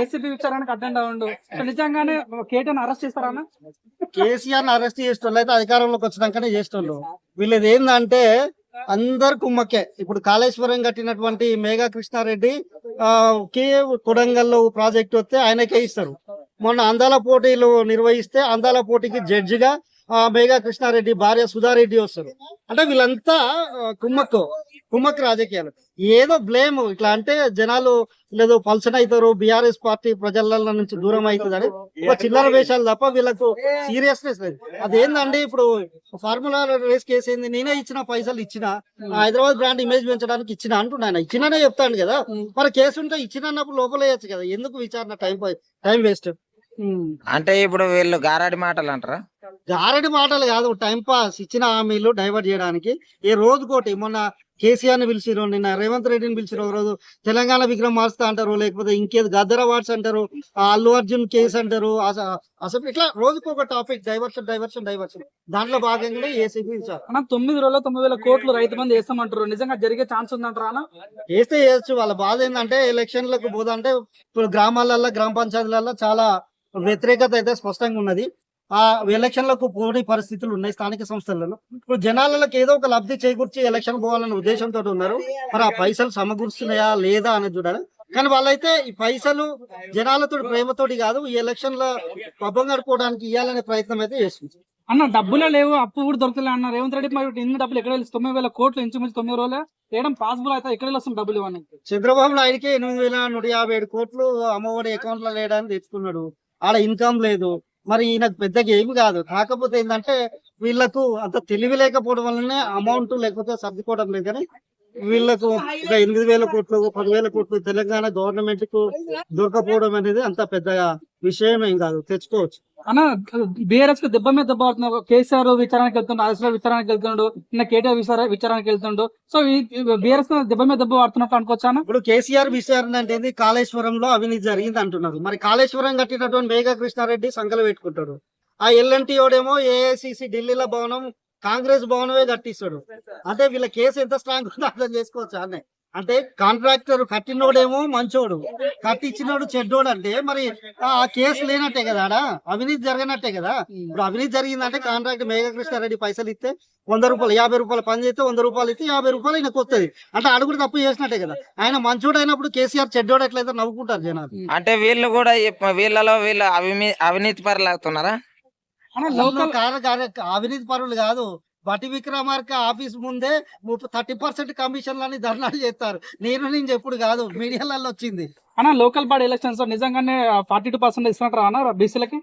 ACB విచారణకు attend అవ్వండు నిజంగానే KTR arrest చేస్తారా కేసీఆర్ అరెస్ట్ చేసేటోళ్ళు అయితే అధికారంలోకి వచ్చినాకనే చేసేటోళ్ళు. వీళ్ళది ఏందంటే అందరు కుమ్మకే ఇప్పుడు కాళేశ్వరం కట్టినటువంటి మేఘా కృష్ణారెడ్డి కి కొడంగల్లో ప్రాజెక్ట్ వస్తే ఆయనకే ఇస్తారు. మొన్న అందాల పోటీలు నిర్వహిస్తే అందాల పోటీకి జడ్జిగా మేఘా కృష్ణారెడ్డి భార్య సుధారెడ్డి వస్తారు. అంటే వీళ్ళంతా కుమ్మక్కు. కుమ్మక్ రాజకీయాలు. ఏదో బ్లేమ్ ఇట్లా అంటే జనాలు లేదో పల్సన్ అవుతారు బీఆర్ఎస్ పార్టీ ప్రజల నుంచి దూరం అవుతుందని ఒక చిల్లర వేషాలు తప్ప వీళ్ళకు సీరియస్నెస్ లేదు. అదేందండి ఇప్పుడు ఫార్ములా రేస్ కేసు ఏంది? నేనే ఇచ్చిన పైసలు ఇచ్చిన హైదరాబాద్ బ్రాండ్ ఇమేజ్ పెంచడానికి ఇచ్చిన అంటున్నాను ఇచ్చిననే చెప్తాను కదా. మరి కేసు ఉంటే ఇచ్చిన అన్నప్పుడు లోపల వేయచ్చు కదా. ఎందుకు విచారణ టైం టైం వేస్ట్? అంటే ఇప్పుడు వీళ్ళు గారాడి మాటలు అంటారా? గారడి మాటలు కాదు టైం పాస్ ఇచ్చిన హామీలు డైవర్ట్ చేయడానికి. ఈ రోజుకోటి మొన్న కేసీఆర్ని పిలిచిరు నిన్న రేవంత్ రెడ్డిని పిలిచిరు ఒక రోజు. తెలంగాణ విగ్రహం మార్చుతా అంటారు లేకపోతే ఇంకేది గద్దర్ అవార్డ్స్ అంటారు అల్లు అర్జున్ కేసు అంటారు అస- అసలు ఇట్లా రోజుకు ఒక టాపిక్ డైవర్షన్ డైవర్షన్ డైవర్షన్. దాంట్లో భాగంగా ఏసీబీ విచారణ. అన్న తొమ్మిది రోజుల్లో తొమ్మిది వేల కోట్లు రైతు బంధు వేస్తామంటారు. నిజంగా జరిగే ఛాన్స్ ఉందంటారా వేస్తే చేయొచ్చు వాళ్ళ బాధ ఏంటంటే ఎలక్షన్లకు పోదంటే ఇప్పుడు గ్రామాలలో గ్రామ పంచాయతీలలో చాలా వ్యతిరేకత అయితే స్పష్టంగా ఉన్నది. ఆ ఎలక్షన్లకు పోని పరిస్థితులు ఉన్నాయి స్థానిక సంస్థలలో. ఇప్పుడు జనాలకు ఏదో ఒక లబ్ధి చేకూర్చి ఎలక్షన్ పోవాలనే ఉద్దేశంతో ఉన్నారు. మరి ఆ పైసలు సమకూరుస్తున్నాయా లేదా అనేది చూడాలి. కానీ వాళ్ళైతే ఈ పైసలు జనాలతో ప్రేమతోటి కాదు ఈ ఎలక్షన్లో పబ్బం గడుపుకోవడానికి ఇవ్వాలనే ప్రయత్నం అయితే చేస్తుంది అన్న డబ్బులే లేవు అప్పు కూడా దొరకలే అన్న. రేవంత్ రెడ్డి మరి ఇన్ని డబ్బులు ఎక్కడ వెళ్ళి తొమ్మిది వేల కోట్లు ఇంచుమించు తొమ్మిది రోజులే. వేయడం పాసిబుల్ అయితే ఎక్కడ వస్తుంది డబ్బులు ఇవన్నీ చంద్రబాబు నాయుడుకి ఎనిమిది వేల నూట యాభై ఏడు కోట్లు అమ్మఒడి అకౌంట్లో లేడానికి తెచ్చుకున్నాడు. ఆడ ఇన్కమ్ లేదు. మరి ఈయనకు పెద్దగా ఏమి కాదు. కాకపోతే ఏంటంటే వీళ్ళకు అంత తెలివి లేకపోవడం వల్లనే అమౌంట్ లేకపోతే సర్దుకోవడం లేదు కానీ వీళ్ళకు ఒక ఎనిమిది వేల కోట్లు పదివేల కోట్లు తెలంగాణ గవర్నమెంట్కు దొరకపోవడం అనేది అంత పెద్ద విషయం ఏం కాదు తెచ్చుకోవచ్చు. అన్న బీఆర్ఎస్కు దెబ్బ మీద దెబ్బ పడుతున్నారు కేసీఆర్ విచారణకి వెళ్తుండు ఆదిశ్వర విచారణకి వెళ్తుండు నిన్న కేటీఆర్ విచార విచారణకి వెళ్తుండు. సో బీఆర్ఎస్ దెబ్బ మీద దెబ్బ పడుతున్నట్టు అనుకోవచ్చా అన్న? ఇప్పుడు కేసీఆర్ విచారణ అంటే? కాళేశ్వరంలో అవినీతి జరిగింది అంటున్నారు. మరి కాళేశ్వరం కట్టినటువంటి మేఘా కృష్ణారెడ్డి సంకలు పెట్టుకుంటాడు. ఆ ఎల్ఎన్టీ ఓడేమో ఏఐసిసి ఢిల్లీలో భవనం కాంగ్రెస్ భవనమే కట్టిస్తాడు. అంటే వీళ్ళ కేసు ఎంత స్ట్రాంగ్ ఉందో అర్థం చేసుకోవచ్చు అన్నే. అంటే కాంట్రాక్టర్ కట్టినోడేమో మంచోడు. కట్టించినోడు చెడ్డోడు అంటే మరి ఆ కేసు లేనట్టే కదా ఆడ. అవినీతి జరగనట్టే కదా. ఇప్పుడు అవినీతి జరిగిందంటే కాంట్రాక్ట్ మేఘకృష్ణారెడ్డి పైసలు ఇస్తే వంద రూపాయలు యాభై రూపాయలు పని చేస్తే వంద రూపాయలు ఇస్తే యాభై రూపాయలు ఈయనకు వస్తుంది. అంటే అడుగుడు తప్పు చేసినట్టే కదా. ఆయన మంచోడు అయినప్పుడు కేసీఆర్ చెడ్డోడు ఎట్లయితే నవ్వుకుంటారు జనాలు. అంటే వీళ్ళు కూడా వీళ్ళలో వీళ్ళు అవినీతి పరులాగుతున్నారా అన్న లోకల్ అవినీతి పరులు కాదు. బట్టి విక్రమార్క ఆఫీస్ ముందే థర్టీ పర్సెంట్ కమిషన్లని ధర్నాలు చేస్తారు. నేను నేను చెప్పుడు కాదు. మీడియాలలో వచ్చింది. అన్న లోకల్ బాడీ ఎలక్షన్స్ నిజంగానే ఫార్టీ టూ పర్సెంట్ ఇస్తున్నట్టు అన్న బీసీలకి?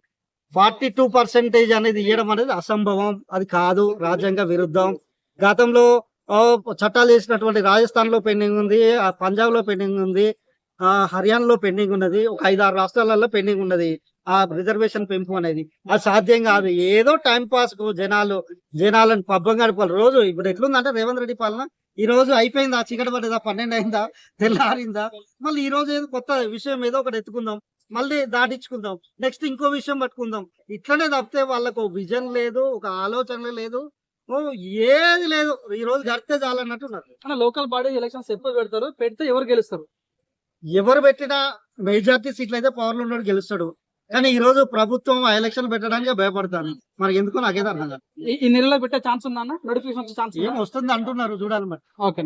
ఫార్టీ టూ పర్సెంటేజ్ అనేది ఇవ్వడం అనేది అసంభవం. అది కాదు. రాజ్యాంగ విరుద్ధం. గతంలో చట్టాలు చేసినటువంటి రాజస్థాన్లో పెండింగ్ ఉంది పంజాబ్లో పెండింగ్ ఉంది ఆ హర్యానాలో పెండింగ్ ఉన్నది ఒక ఐదు ఆరు రాష్ట్రాలలో పెండింగ్ ఉన్నది. ఆ రిజర్వేషన్ పెంపు అనేది. అది సాధ్యం కాదు. ఏదో టైం పాస్కు జనాలు జనాలను పబ్బం గడపాలి. రోజు ఇప్పుడు ఎట్లుందంటే రేవంత్ రెడ్డి పాలన ఈ రోజు అయిపోయిందా? చీకటి పడ్డదా? పన్నెండు అయిందా? తెల్లారిందా? మళ్ళీ ఈ రోజు ఏదో కొత్త విషయం ఏదో ఒకటి ఎత్తుకుందాం. మళ్ళీ దాటించుకుందాం. నెక్స్ట్ ఇంకో విషయం పట్టుకుందాం. ఇట్లనే తప్పితే వాళ్ళకు విజన్ లేదు ఒక ఆలోచన లేదు. ఓ ఏది లేదు. ఈ రోజు గడితే చాలన్నట్టున్నారు. లోకల్ బాడీ ఎలక్షన్స్ ఎప్పుడు పెడతారు? పెడితే ఎవరు గెలుస్తారు? ఎవరు పెట్టినా మెజార్టీ సీట్లు అయితే పవర్లో ఉన్నాడు గెలుస్తాడు. కానీ ఈ రోజు ప్రభుత్వం ఆ ఎలక్షన్ పెట్టడానికి భయపడతాను మరి ఎందుకో నాకేదో అర్థం కాదు. ఈ- నెలలో పెట్టే ఛాన్స్ ఉందా నోటిఫికేషన్ ఛాన్స్ ఏం వస్తుంది అంటున్నారు చూడాలి మరి. ఓకే.